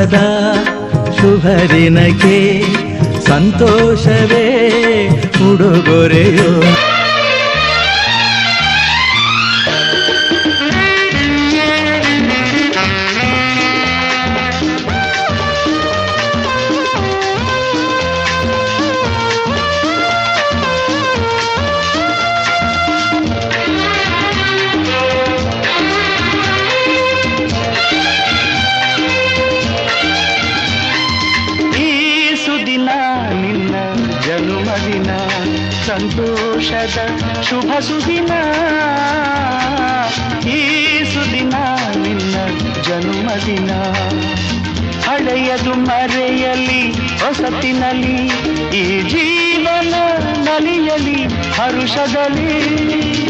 ಉಲ್ಲಾಸದ ಶುಭ ದಿನಕ್ಕೆ ಸಂತೋಷವೇ ಉಡುಗೊರೆಯೋ? ಸಂತೋಷದ ಶುಭ ಸುದಿನ. ಈ ಸುದಿನ ನಿನ್ನ ಜನುಮದಿನ ಹಳೆಯದು ಮರೆಯಲಿ ಹೊಸತಿನಲ್ಲಿ ಈ ಜೀವನ ನಲಿಯಲಿ ಹರುಷದಲ್ಲಿ.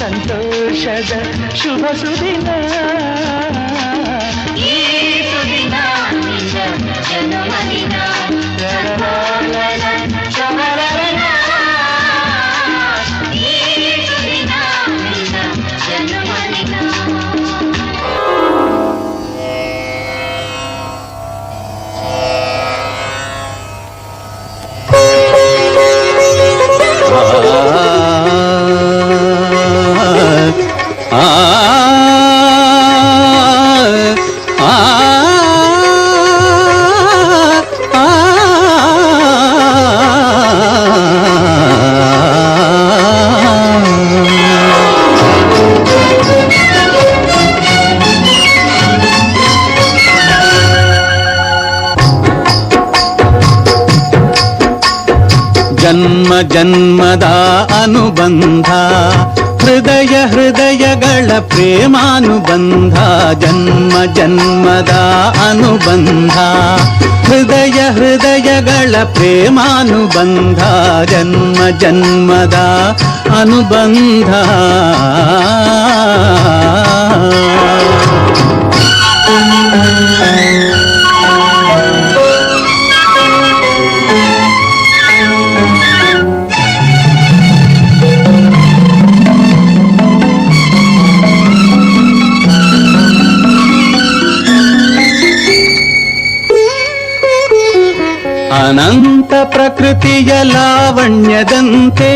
ಸಂತೋಷದ ಶುಭ ಸುದಿನ. ಜನ್ಮದ ಅನುಬಂಧ ಹೃದಯ ಹೃದಯಗಳ ಪ್ರೇಮಾನುಬಂಧ ಜನ್ಮ ಜನ್ಮದ ಅನುಬಂಧ ಹೃದಯ ಹೃದಯಗಳ ಪ್ರೇಮಾನುಬಂಧ ಜನ್ಮ ಜನ್ಮದ ಅನುಬಂಧ. ಅನಂತ ಪ್ರಕೃತಿಯ ಲಾವಣ್ಯದಂತೆ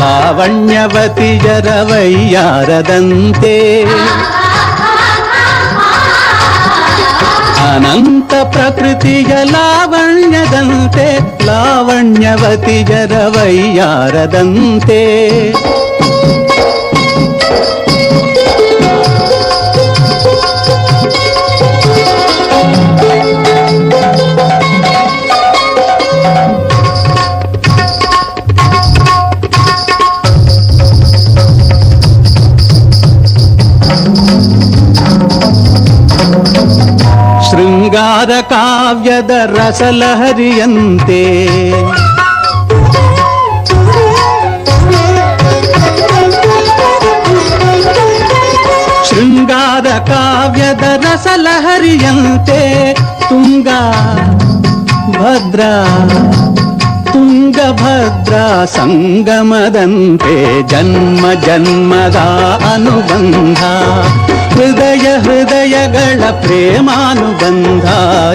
ಲಾವಣ್ಯವತಿಯರ ವೈಯಾರದಂತೆ ಅನಂತ ಪ್ರಕೃತಿಯ ಲಾವಣ್ಯದಂತೆ ಲಾವಣ್ಯವತಿಯರ ಕಾವ್ಯದ ರಸಲಹರಿಯಂತೆ ಶೃಂಗಾರ ಕಾವ್ಯದ ರಸಲಹರಿಯಂತೆ ತುಂಗ ಭದ್ರ ತುಂಗಭದ್ರ ಸಂಗಮದಂತೆ ಜನ್ಮ ಜನ್ಮದ ಅನುಬಂಧ ಹೃದಯ ಹೃದಯಗಳ ಪ್ರೇಮಾನುಬಂಧ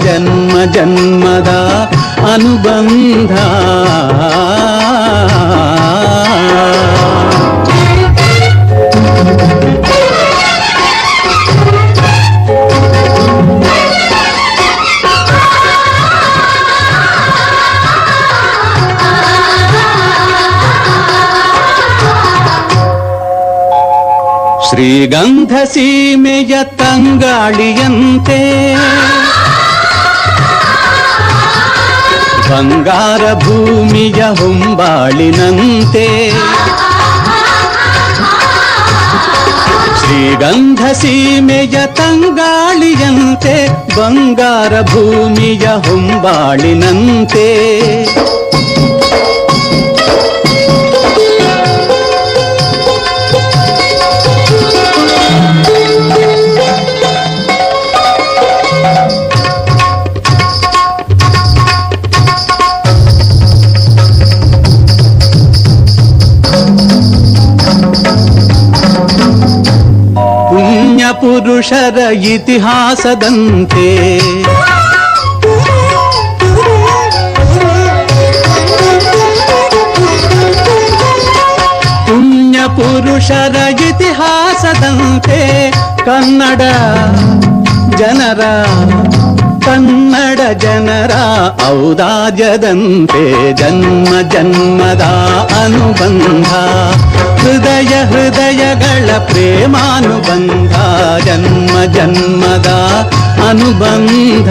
ಜನ್ಮ ಜನ್ಮದ ಅನುಬಂಧ. ಶ್ರೀಗಂಧ ಸೀಮೆಯ ತಂಗಾಳಿಯಂತೆ. ಬಂಗಾರ ಭೂಮಿಯ ಹೊಂಬಾಳಿನಂತೆ. ಶ್ರೀಗಂಧ ಸೀಮೆಯ ತಂಗಾಳಿಯಂತೆ ಬಂಗಾರ ಭೂಮಿಯ ಹೊಂಬಾಳಿನಂತೆ. ಪುರುಷರ ಇತಿಹಾಸದಂತೆ. ಪುಣ್ಯ ಪುರುಷರ ಇತಿಹಾಸದಂತೆ ಕನ್ನಡ ಜನರ ಜನರ ಔದಾರ್ಯದಂತೆ ಜನ್ಮ ಜನ್ಮದ ಅನುಬಂಧ. ಹೃದಯ ಹೃದಯಗಳ ಪ್ರೇಮಾನುಬಂಧ ಜನ್ಮ ಜನ್ಮದ ಅನುಬಂಧ.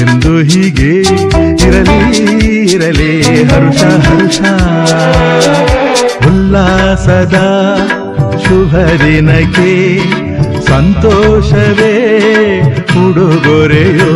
ಎಂದು ಹೀಗೆ ಇರಲಿ ಇರಲಿ ಹರ್ಷ ಹರ್ಷ. ಉಲ್ಲಾಸದ ಶುಭ ದಿನಕ್ಕೆ ಸಂತೋಷವೇ ಉಡುಗೊರೆಯೋ.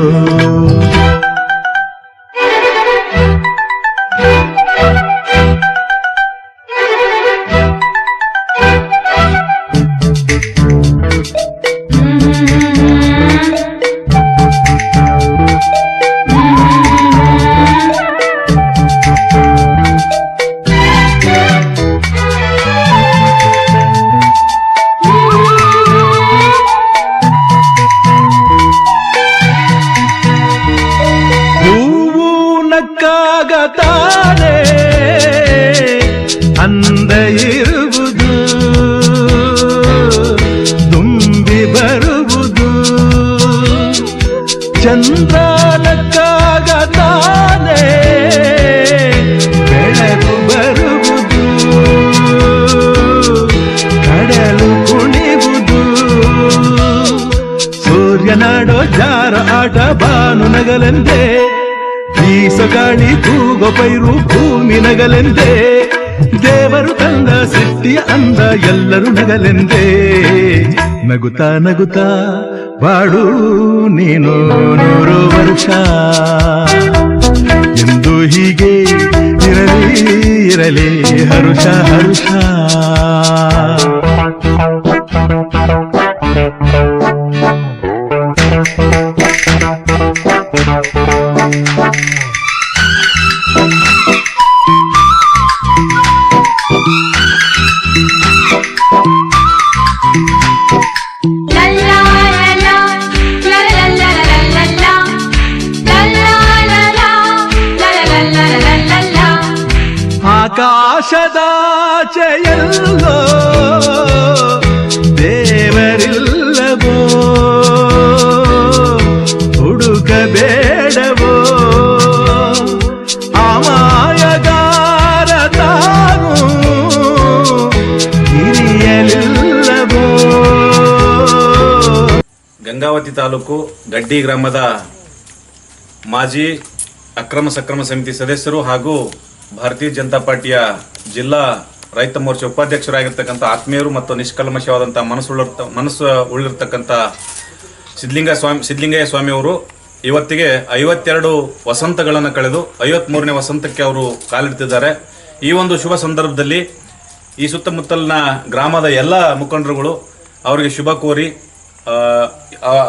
ಆಟ ಬಾನು ನಗಲೆಂದೇ ಬೀಸಗಾಳಿ ತೂಗೋ ಪೈರು ಭೂಮಿ ನಗಲೆಂದೆ, ದೇವರು ತಂದ ಸೃಷ್ಟಿಯ ಅಂದ ಎಲ್ಲರೂ ನಗಲೆಂದೇ. ನಗುತ್ತಾ ನಗುತ್ತಾ ಬಾಡು ನೀನು ನೂರು ವರ್ಷ, ಎಂದು ಹೀಗೆ ಇರಲಿ ಇರಲಿ ಹರುಷ ಹರುಷ. ಆಕಾಶದಾಚೆಯಲ್ಲೋ ದೇವರಿಲ್ಲವೋ ಹುಡುಕಬೇಡವೋ ಅಮಾಯಗಾರ ತಾನು ಹಿರಿಯಲಿಲ್ಲವೋ ಗಂಗಾವತಿ ತಾಲೂಕು ಗಡ್ಡಿ ಗ್ರಾಮದ ಮಾಜಿ ಅಕ್ರಮ ಸಕ್ರಮ ಸಮಿತಿ ಸದಸ್ಯರು ಹಾಗೂ ಭಾರತೀಯ ಜನತಾ ಪಾರ್ಟಿಯ ಜಿಲ್ಲಾ ರೈತ ಮೋರ್ಚಾ ಉಪಾಧ್ಯಕ್ಷರಾಗಿರ್ತಕ್ಕಂಥ ಆತ್ಮೀಯರು ಮತ್ತು ನಿಷ್ಕಲ್ಮಶವಾದಂಥ ಮನಸ್ಸುಳ್ಳ ಮನಸ್ಸು ಉಳಿರ್ತಕ್ಕಂಥ ಸಿದ್ಧಲಿಂಗ ಸ್ವಾಮಿ, ಸಿದ್ಧಲಿಂಗಯ್ಯ ಸ್ವಾಮಿ ಅವರು ಇವತ್ತಿಗೆ ಐವತ್ತೆರಡು ವಸಂತಗಳನ್ನು ಕಳೆದು ಐವತ್ಮೂರನೇ ವಸಂತಕ್ಕೆ ಅವರು ಕಾಲಿಡ್ತಿದ್ದಾರೆ. ಈ ಒಂದು ಶುಭ ಸಂದರ್ಭದಲ್ಲಿ ಈ ಸುತ್ತಮುತ್ತಲಿನ ಗ್ರಾಮದ ಎಲ್ಲ ಮುಖಂಡರುಗಳು ಅವರಿಗೆ ಶುಭ ಕೋರಿ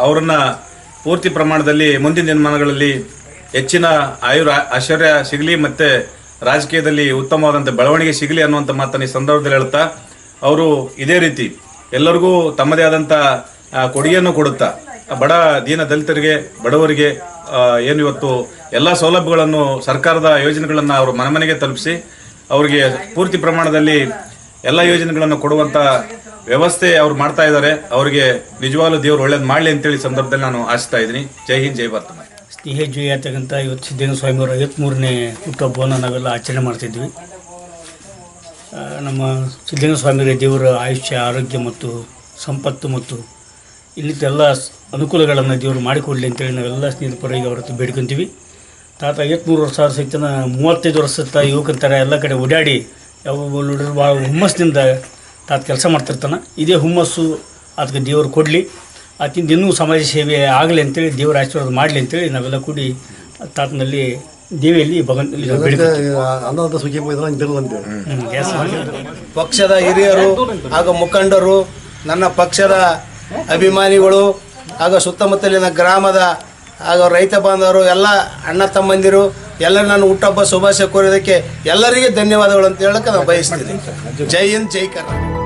ಅವರನ್ನ ಪೂರ್ತಿ ಪ್ರಮಾಣದಲ್ಲಿ ಮುಂದಿನ ದಿನಮಾನಗಳಲ್ಲಿ ಹೆಚ್ಚಿನ ಆಯುರ, ಆಶ್ಚರ್ಯ ಸಿಗಲಿ ಮತ್ತೆ ರಾಜಕೀಯದಲ್ಲಿ ಉತ್ತಮವಾದಂಥ ಬೆಳವಣಿಗೆ ಸಿಗಲಿ ಅನ್ನುವಂಥ ಮಾತನ್ನು ಈ ಸಂದರ್ಭದಲ್ಲಿ ಹೇಳ್ತಾ ಅವರು ಇದೇ ರೀತಿ ಎಲ್ಲರಿಗೂ ತಮ್ಮದೇ ಆದಂಥ ಕೊಡುಗೆಯನ್ನು ಕೊಡುತ್ತಾ, ಬಡ ದೀನ ದಲಿತರಿಗೆ, ಬಡವರಿಗೆ ಏನು ಇವತ್ತು ಎಲ್ಲ ಸೌಲಭ್ಯಗಳನ್ನು, ಸರ್ಕಾರದ ಯೋಜನೆಗಳನ್ನು ಅವರು ಮನೆ ಮನೆಗೆ ತಲುಪಿಸಿ, ಅವರಿಗೆ ಪೂರ್ತಿ ಪ್ರಮಾಣದಲ್ಲಿ ಎಲ್ಲ ಯೋಜನೆಗಳನ್ನು ಕೊಡುವಂಥ ವ್ಯವಸ್ಥೆ ಅವ್ರು ಮಾಡ್ತಾ ಇದ್ದಾರೆ. ಅವರಿಗೆ ನಿಜವಾಗ್ಲೂ ದೇವರು ಒಳ್ಳೇದು ಮಾಡಲಿ ಅಂತೇಳಿ ಸಂದರ್ಭದಲ್ಲಿ ನಾನು ಆಶಿಸ್ತಾ ಇದ್ದೀನಿ. ಜೈ ಹಿಂದ್, ಜೈ ಭಾರತ ಮಾತೆ. ಹೆಜ್ಜೆ ಜಯ ಅಂತಕ್ಕಂಥ ಇವತ್ತು ಸಿದ್ದೇಂದ್ರ ಸ್ವಾಮಿಯವರ ಐವತ್ತ್ಮೂರನೇ ಹುಟ್ಟುಹಬ್ಬವನ್ನು ನಾವೆಲ್ಲ ಆಚರಣೆ ಮಾಡ್ತಿದ್ವಿ. ನಮ್ಮ ಸಿದ್ದೇಂದ್ರ ಸ್ವಾಮಿಯವರ ದೇವರ ಆಯುಷ್ಯ, ಆರೋಗ್ಯ ಮತ್ತು ಸಂಪತ್ತು ಮತ್ತು ಸ್- ಅನುಕೂಲಗಳನ್ನು ದೇವರು ಮಾಡಿಕೊಡಲಿ ಅಂತೇಳಿ ನಾವೆಲ್ಲ ಸ್ನೇಹಿತಪರವಾಗಿ ಅವ್ರ ಹತ್ರ ಬೇಡ್ಕೊಂತೀವಿ. ತಾತ ಐವತ್ತ್ಮೂರು ವರ್ಷ ಆದ ಸಹಿತ ಮೂವತ್ತೈದು ವರ್ಷದ ಯುವಕನ ಥರ ಎಲ್ಲ ಕಡೆ ಓಡಾಡಿ ಯಾವ ಭಾಳ ಹುಮ್ಮಸ್ಸಿನಿಂದ ತಾತ ಕೆಲಸ ಮಾಡ್ತಿರ್ತಾನೆ. ಇದೇ ಹುಮ್ಮಸ್ಸು ಅದಕ್ಕೆ ದೇವರು ಕೊಡಲಿ. ಆತಿಂದ ಇನ್ನೂ ಸಮಾಜ ಸೇವೆ ಆಗಲಿ ಅಂತೇಳಿ ದೇವರ ಆಶೀರ್ವಾದ ಮಾಡಲಿ ಅಂತೇಳಿ ನಾವೆಲ್ಲ ಕೂಡಿ ತಾತನಲ್ಲಿ ದೇವಿಯಲ್ಲಿ ಪಕ್ಷದ ಹಿರಿಯರು ಹಾಗೂ ಮುಖಂಡರು ನನ್ನ ಪಕ್ಷದ ಅಭಿಮಾನಿಗಳು ಹಾಗೂ ಸುತ್ತಮುತ್ತಲಿನ ಗ್ರಾಮದ ಹಾಗೂ ರೈತ ಬಾಂಧವರು ಎಲ್ಲ ಅಣ್ಣ ತಮ್ಮಂದಿರು ಎಲ್ಲ ನಾನು ಹುಟ್ಟಹಬ್ಬ ಶುಭಾಶಯ ಕೋರಿದಕ್ಕೆ ಎಲ್ಲರಿಗೆ ಧನ್ಯವಾದಗಳು ಅಂತ ಹೇಳಕ್ಕೆ ನಾನು ಬಯಸ್ತೀನಿ. ಜೈ ಹಿಂದ್ ಜೈ ಕರ್ನಾಟಕ.